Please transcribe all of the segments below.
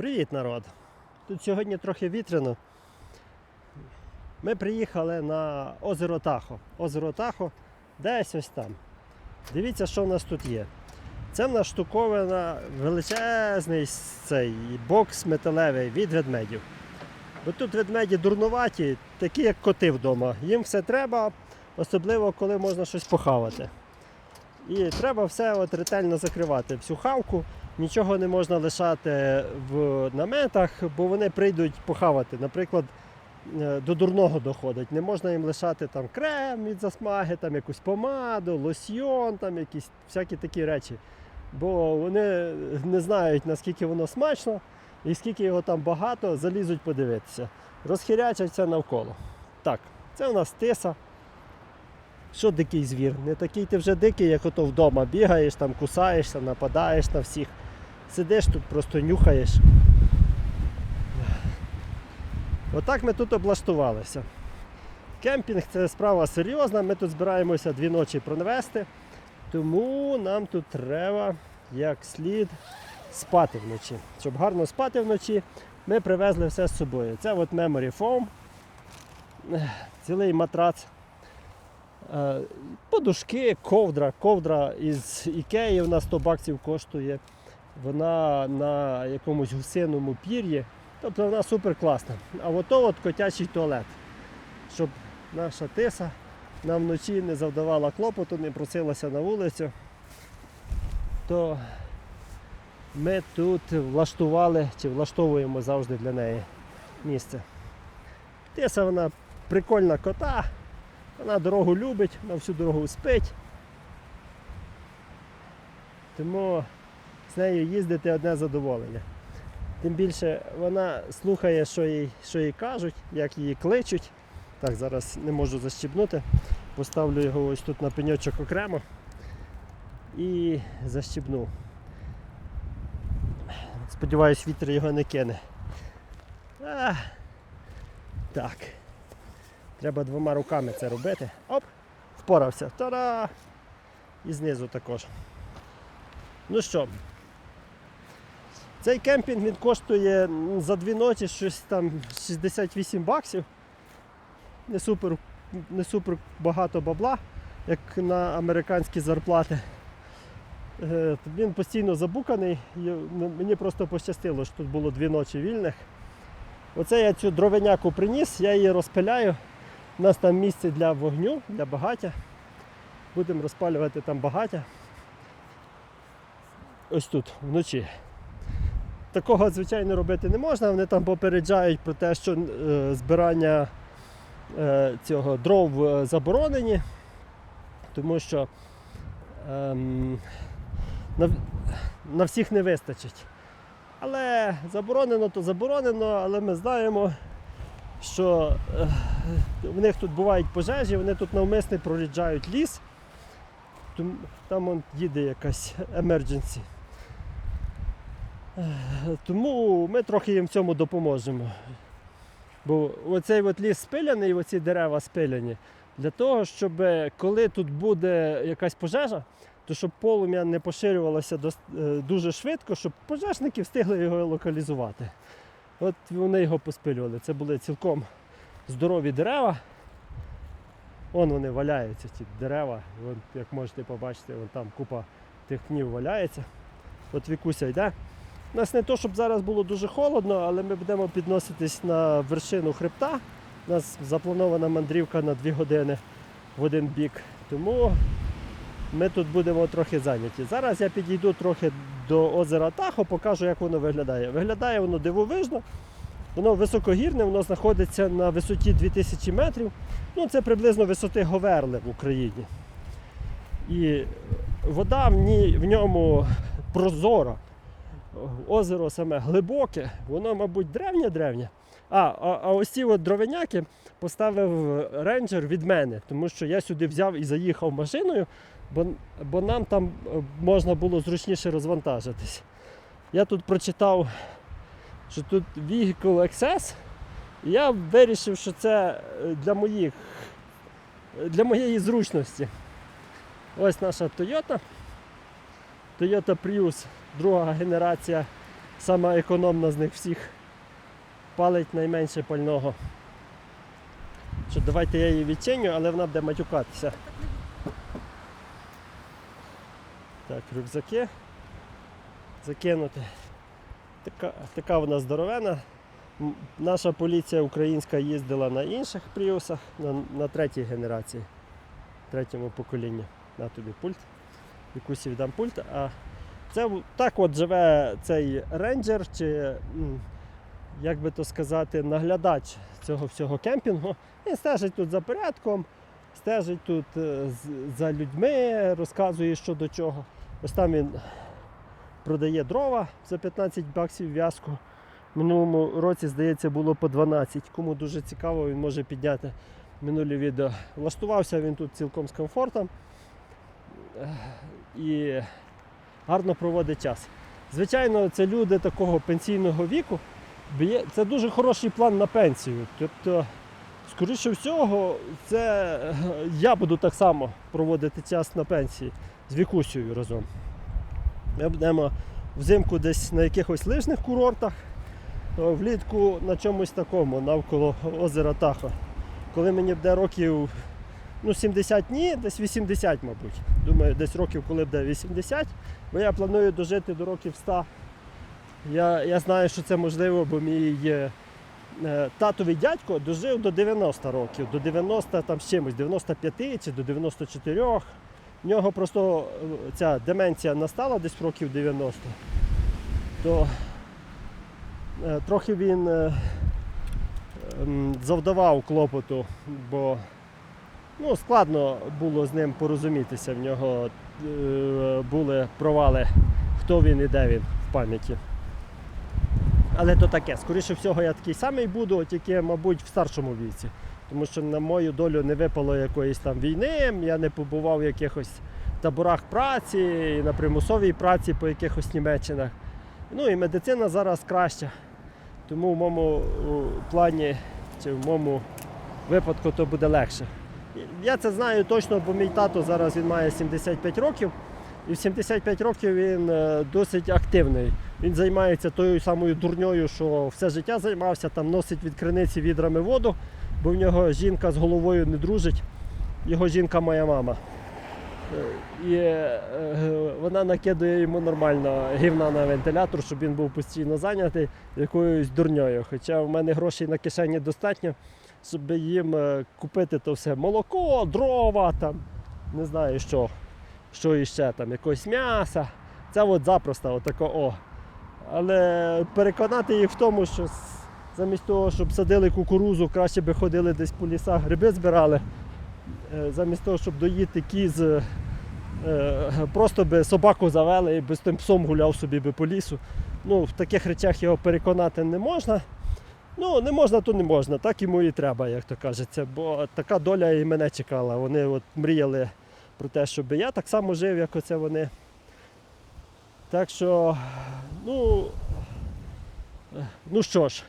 Привіт, народ! Тут сьогодні трохи вітряно. Ми приїхали на озеро Тахо. Озеро Тахо десь ось там. Дивіться, що в нас тут є. Це в нас штуковина величезний цей бокс металевий від ведмедів. Бо тут ведмеді дурнуваті, такі як коти вдома. Їм все треба, особливо коли можна щось похавати. І треба все от ретельно закривати, всю хавку. Нічого не можна лишати в наметах, бо вони прийдуть похавати. Наприклад, е, до дурного доходить. Не можна їм лишати там крем від засмаги, там якусь помаду, лосьйон, там якісь всякі такі речі. Бо вони не знають, наскільки воно смачно і скільки його там багато, залізуть подивитися. Розхирячаться навколо. Так, це у нас тиса. Що дикий звір? Не такий ти вже дикий, як ото вдома. Бігаєш, там кусаєшся, нападаєш на всіх. Сидиш тут, просто нюхаєш. Отак ми тут облаштувалися. Кемпінг це справа серйозна, ми тут збираємося дві ночі провести, тому нам тут треба як слід спати вночі. Щоб гарно спати вночі, ми привезли все з собою. Це от Memory Foam, цілий матрац, подушки, ковдра. Ковдра із Ікеї вона 100 баксів коштує. Вона на якомусь гусиному пір'ї. Тобто вона супер класна. А ото от котячий туалет. Щоб наша тиса нам вночі не завдавала клопоту, не просилася на вулицю, то ми тут влаштували чи влаштовуємо завжди для неї місце. Тиса вона прикольна кота, вона дорогу любить, вона всю дорогу спить. Тому з нею їздити одне задоволення. Тим більше вона слухає, що їй, що їй кажуть, як її кличуть. Так, зараз не можу защібнути. Поставлю його ось тут на пеньочок окремо і защібну. Сподіваюсь, вітер його не кине. А, так. Треба двома руками це робити. Оп! Впорався. Та-да! І знизу також. Ну що, цей кемпінг він коштує за дві ночі щось там 68 баксів. Не супер, не супер багато бабла, як на американські зарплати. Е, Він постійно забуканий. Мені просто пощастило, що тут було дві ночі вільних. Оце я цю дровеняку приніс, я її розпиляю. У нас там місце для вогню, для багаття. Будемо розпалювати там багаття. Ось тут, вночі. Такого, звичайно, робити не можна. Вони там попереджають про те, що е, збирання е, цього дров е, заборонені, тому що ем, на, на всіх не вистачить. Але заборонено, то заборонено, але ми знаємо, що е, в них тут бувають пожежі, вони тут навмисне проріджають ліс. Там он їде якась emergency. Е, Тому ми трохи їм в цьому допоможемо. Бо оцей от ліс спиляний, оці дерева спиляні, для того, щоб е, коли тут буде якась пожежа, то щоб полум'я не поширювалося е, дуже швидко, щоб пожежники встигли його локалізувати. От вони його поспилювали. Це були цілком здорові дерева. Вон вони валяються, ці дерева. Вон, як можете побачити, вон там купа тих пнів валяється. От Вікуся йде. У нас не то, щоб зараз було дуже холодно, але ми будемо підноситись на вершину хребта. У нас запланована мандрівка на 2 години в один бік. Тому ми тут будемо трохи зайняті. Зараз я підійду трохи до озера Тахо, покажу, як воно виглядає. Виглядає воно дивовижно. Воно високогірне, воно знаходиться на висоті 2000 метрів. Ну, це приблизно висоти Говерли в Україні. І вода в, ній, в ньому прозора. Озеро саме глибоке, воно, мабуть, древнє-древнє. А, а, а ось ці от дровеняки поставив рейнджер від мене, тому що я сюди взяв і заїхав машиною, бо, бо нам там е, можна було зручніше розвантажитись. Я тут прочитав, що тут Vehicle Access, я вирішив, що це е, для моїх для моєї зручності. Ось наша Toyota. Toyota Prius, друга генерація сама економна з них всіх. Палить найменше пального. Що давайте я її відчиню, але вона буде матюкатися. Так, рюкзаки. Закинути. Така, така вона здоровена. Наша поліція українська їздила на інших пріусах, на, на третій генерації, третьому поколінні. На тобі пульт. Якусь віддам пульт. А це так от живе цей рейнджер, чи як би то сказати, наглядач цього всього кемпінгу. Він стежить тут за порядком, стежить тут е, за людьми, розказує, що до чого. Ось там він продає дрова за 15 баксів в'язку. Минулому році, здається, було по 12. Кому дуже цікаво, він може підняти минулі відео. Влаштувався він тут цілком з комфортом і гарно проводить час. Звичайно, це люди такого пенсійного віку. Це дуже хороший план на пенсію. Тобто, скоріше всього, це я буду так само проводити час на пенсії з Вікусією разом. Ми будемо взимку десь на якихось лижних курортах, а влітку на чомусь такому, навколо озера Таха. Коли мені буде років ну, 70 ні, десь 80, мабуть. Думаю, десь років, коли буде 80, бо я планую дожити до років 100. Я, я знаю, що це можливо, бо мій е, е, татовий дядько дожив до 90 років, до 90 там з чимось, 95 чи до 94. В нього просто е, ця деменція настала десь років 90. То е, трохи він е, ем, завдавав клопоту, бо ну, складно було з ним порозумітися. В нього були провали, хто він і де він в пам'яті. Але то таке, скоріше всього, я такий самий буду, тільки, мабуть, в старшому віці. Тому що на мою долю не випало якоїсь там війни, я не побував в якихось таборах праці, на примусовій праці по якихось Німеччинах. Ну і медицина зараз краща. Тому в моєму плані чи в моєму випадку то буде легше. Я це знаю точно, бо мій тато зараз він має 75 років, і в 75 років він е, досить активний. Він займається тою самою дурньою, що все життя займався, там носить від криниці відрами воду, бо в нього жінка з головою не дружить. Його жінка моя мама. Е, І е, вона накидує йому нормально гівна на вентилятор, щоб він був постійно зайнятий якоюсь дурньою. Хоча в мене грошей на кишені достатньо, щоб їм е, купити то все молоко, дрова, там, не знаю що, що іще там, якогось м'яса. Це от запросто, отако о. Але переконати їх в тому, що замість того, щоб садили кукурузу, краще би ходили десь по лісах, гриби збирали. Е, Замість того, щоб доїти кіз, е, просто би собаку завели і би з тим псом гуляв собі би по лісу. Ну, в таких речах його переконати не можна. Ну, не можна, то не можна, так йому і треба, як то кажеться. Бо така доля і мене чекала. Вони от мріяли про те, щоб я так само жив, як оце вони. Так що, ну, е, ну що ж,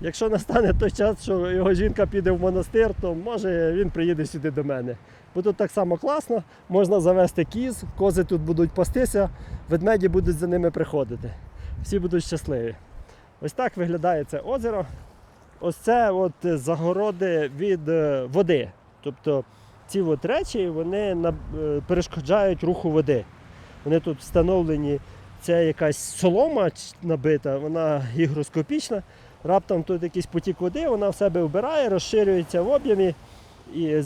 якщо настане той час, що його жінка піде в монастир, то може він приїде сюди до мене. Бо тут так само класно, можна завести кіз, кози тут будуть пастися, ведмеді будуть за ними приходити. Всі будуть щасливі. Ось так виглядає це озеро. Ось це от загороди від е, води. Тобто ці от речі вони е, перешкоджають руху води. Вони тут встановлені, це якась солома набита, вона гігроскопічна. Раптом тут якийсь потік води, вона в себе вбирає, розширюється в об'ємі і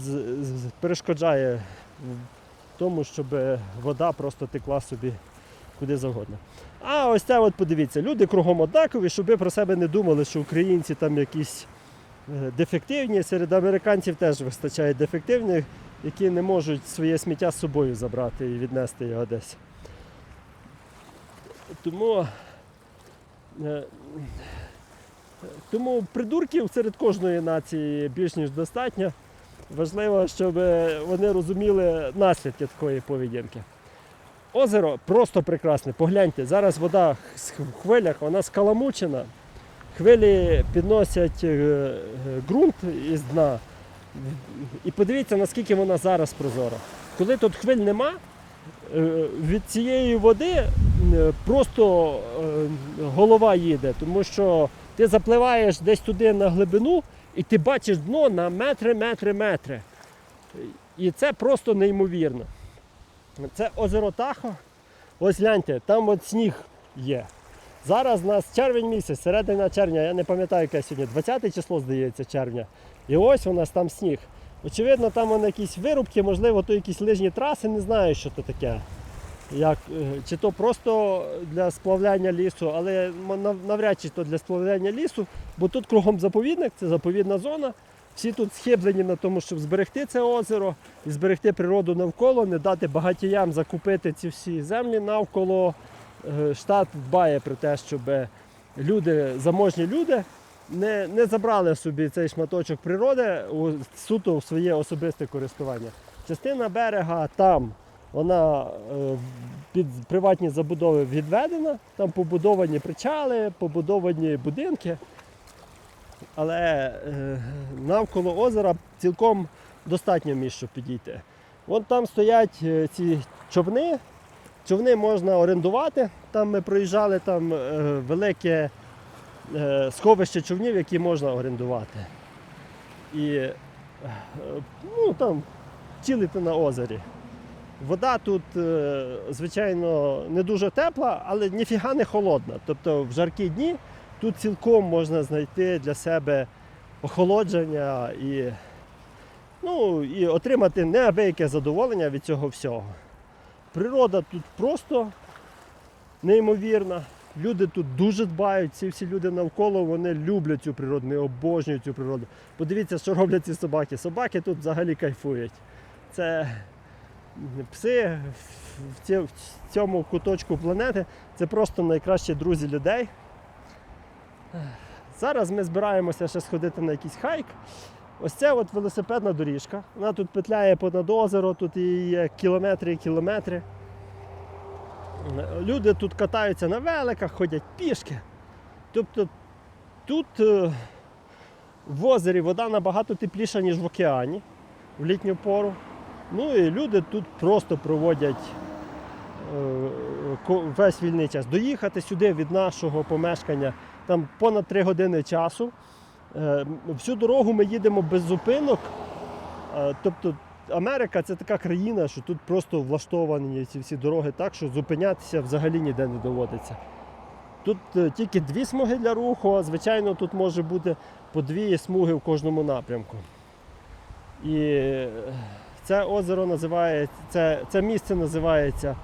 перешкоджає тому, щоб вода просто текла собі куди завгодно. А ось це от подивіться, люди кругом однакові, щоб ви про себе не думали, що українці там якісь е, дефективні. Серед американців теж вистачає дефективних, які не можуть своє сміття з собою забрати і віднести його десь. Тому, е, тому придурків серед кожної нації більш ніж достатньо. Важливо, щоб вони розуміли наслідки такої поведінки. Озеро просто прекрасне. Погляньте, зараз вода в хвилях, вона скаламучена. Хвилі підносять е, е, ґрунт із дна. І подивіться, наскільки вона зараз прозора. Коли тут хвиль нема, Е, Від цієї води просто голова їде, тому що ти запливаєш десь туди на глибину і ти бачиш дно на метри, метри, метри. І це просто неймовірно. Це озеро Тахо. Ось гляньте, там от сніг є. Зараз у нас червень місяць, середина червня, я не пам'ятаю, яке сьогодні, 20 число, здається, червня. І ось у нас там сніг. Очевидно, там вони якісь вирубки, можливо, то якісь лижні траси, не знаю, що це таке. Як, е, чи то просто для сплавляння лісу, але навряд чи то для сплавляння лісу, бо тут кругом заповідник, це заповідна зона. Всі тут схиблені на тому, щоб зберегти це озеро і зберегти природу навколо, не дати багатіям закупити ці всі землі навколо. Е, Штат дбає про те, щоб люди, заможні люди, не, не забрали собі цей шматочок природи у суто в своє особисте користування. Частина берега там, вона е, під приватні забудови відведена, там побудовані причали, побудовані будинки. Але е, навколо озера цілком достатньо місць, щоб підійти. Вон там стоять е, ці човни. Човни можна орендувати. Там ми проїжджали там велике сховище човнів, які можна орендувати. І ну, там цілити на озері. Вода тут, е, звичайно, не дуже тепла, але ніфіга не холодна. Тобто в жаркі дні тут цілком можна знайти для себе охолодження і, ну, і отримати неабияке задоволення від цього всього. Природа тут просто неймовірна. Люди тут дуже дбають, ці всі люди навколо вони люблять цю природу, вони обожнюють цю природу. Подивіться, що роблять ці собаки. Собаки тут взагалі кайфують. Це пси в цьому куточку планети це просто найкращі друзі людей. Зараз ми збираємося ще сходити на якийсь хайк. Ось це от велосипедна доріжка. Вона тут петляє понад озеро, тут її є кілометри і кілометри. Люди тут катаються на великах, ходять пішки. Тобто тут е, в озері вода набагато тепліша, ніж в океані в літню пору. Ну і люди тут просто проводять е, весь вільний час. Доїхати сюди від нашого помешкання там понад 3 години часу. Е, Всю дорогу ми їдемо без зупинок. Е, Тобто Америка це така країна, що тут просто влаштовані ці всі дороги так, що зупинятися взагалі ніде не доводиться. Тут тільки дві смуги для руху, а звичайно тут може бути по дві смуги в кожному напрямку. І це озеро називається, це, це місце називається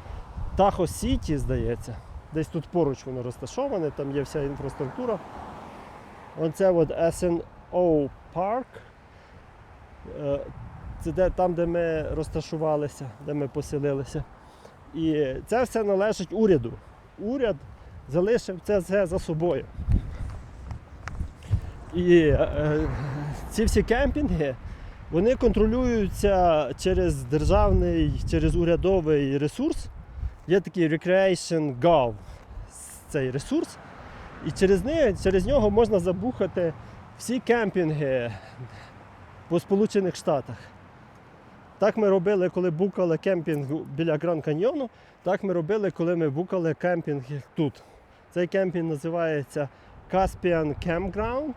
Тахо Сіті, здається. Десь тут поруч воно розташоване, там є вся інфраструктура. Оце от SNO Park. Е, Це де, там, де ми розташувалися, де ми поселилися. І це все належить уряду. Уряд залишив це все за собою. І е, ці всі кемпінги вони контролюються через державний, через урядовий ресурс. Є такий Recreation Gov, цей ресурс. І через, не, через нього можна забухати всі кемпінги по Сполучених Штатах. Так ми робили, коли букали кемпінг біля Гранд Каньйону, так ми робили, коли ми букали кемпінг тут. Цей кемпінг називається Caspian Campground.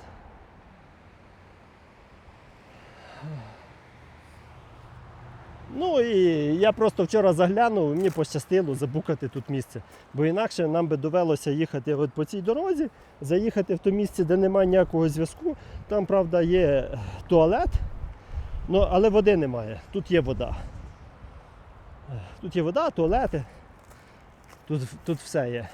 Ну і я просто вчора заглянув, мені пощастило забукати тут місце. Бо інакше нам би довелося їхати от по цій дорозі, заїхати в то місце, де немає ніякого зв'язку. Там, правда, є туалет, ну, але води немає. Тут є вода. Тут є вода, туалети. Тут, тут все є.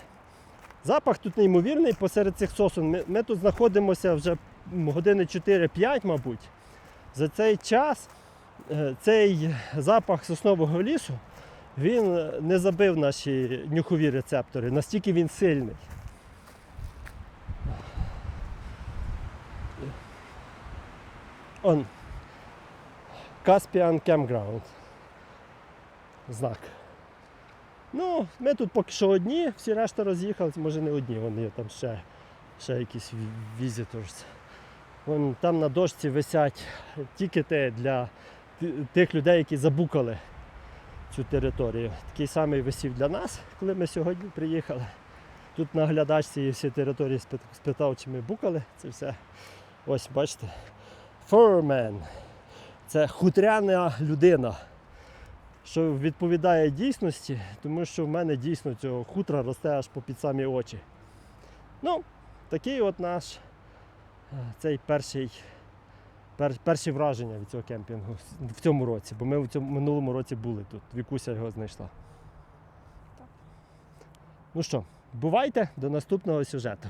Запах тут неймовірний посеред цих сосен. Ми, ми тут знаходимося вже години 4-5, мабуть. За цей час е, цей запах соснового лісу він не забив наші нюхові рецептори, настільки він сильний. Он. Caspian Campground. Знак. Ну, ми тут поки що одні, всі решта роз'їхались, може не одні, вони там ще, ще якісь visitors. Вон там на дошці висять тікети для тих людей, які забукали цю територію. Такий самий висів для нас, коли ми сьогодні приїхали. Тут наглядач цієї всієї території спитав, чи ми букали це все. Ось бачите. Furman. Це хутряна людина, що відповідає дійсності, тому що в мене дійсно цього хутра росте аж по під самі очі. Ну, такий от наш цей перший, пер, перші враження від цього кемпінгу в цьому році, бо ми в цьому минулому році були тут. Вікуся його знайшла. Ну що, бувайте до наступного сюжету.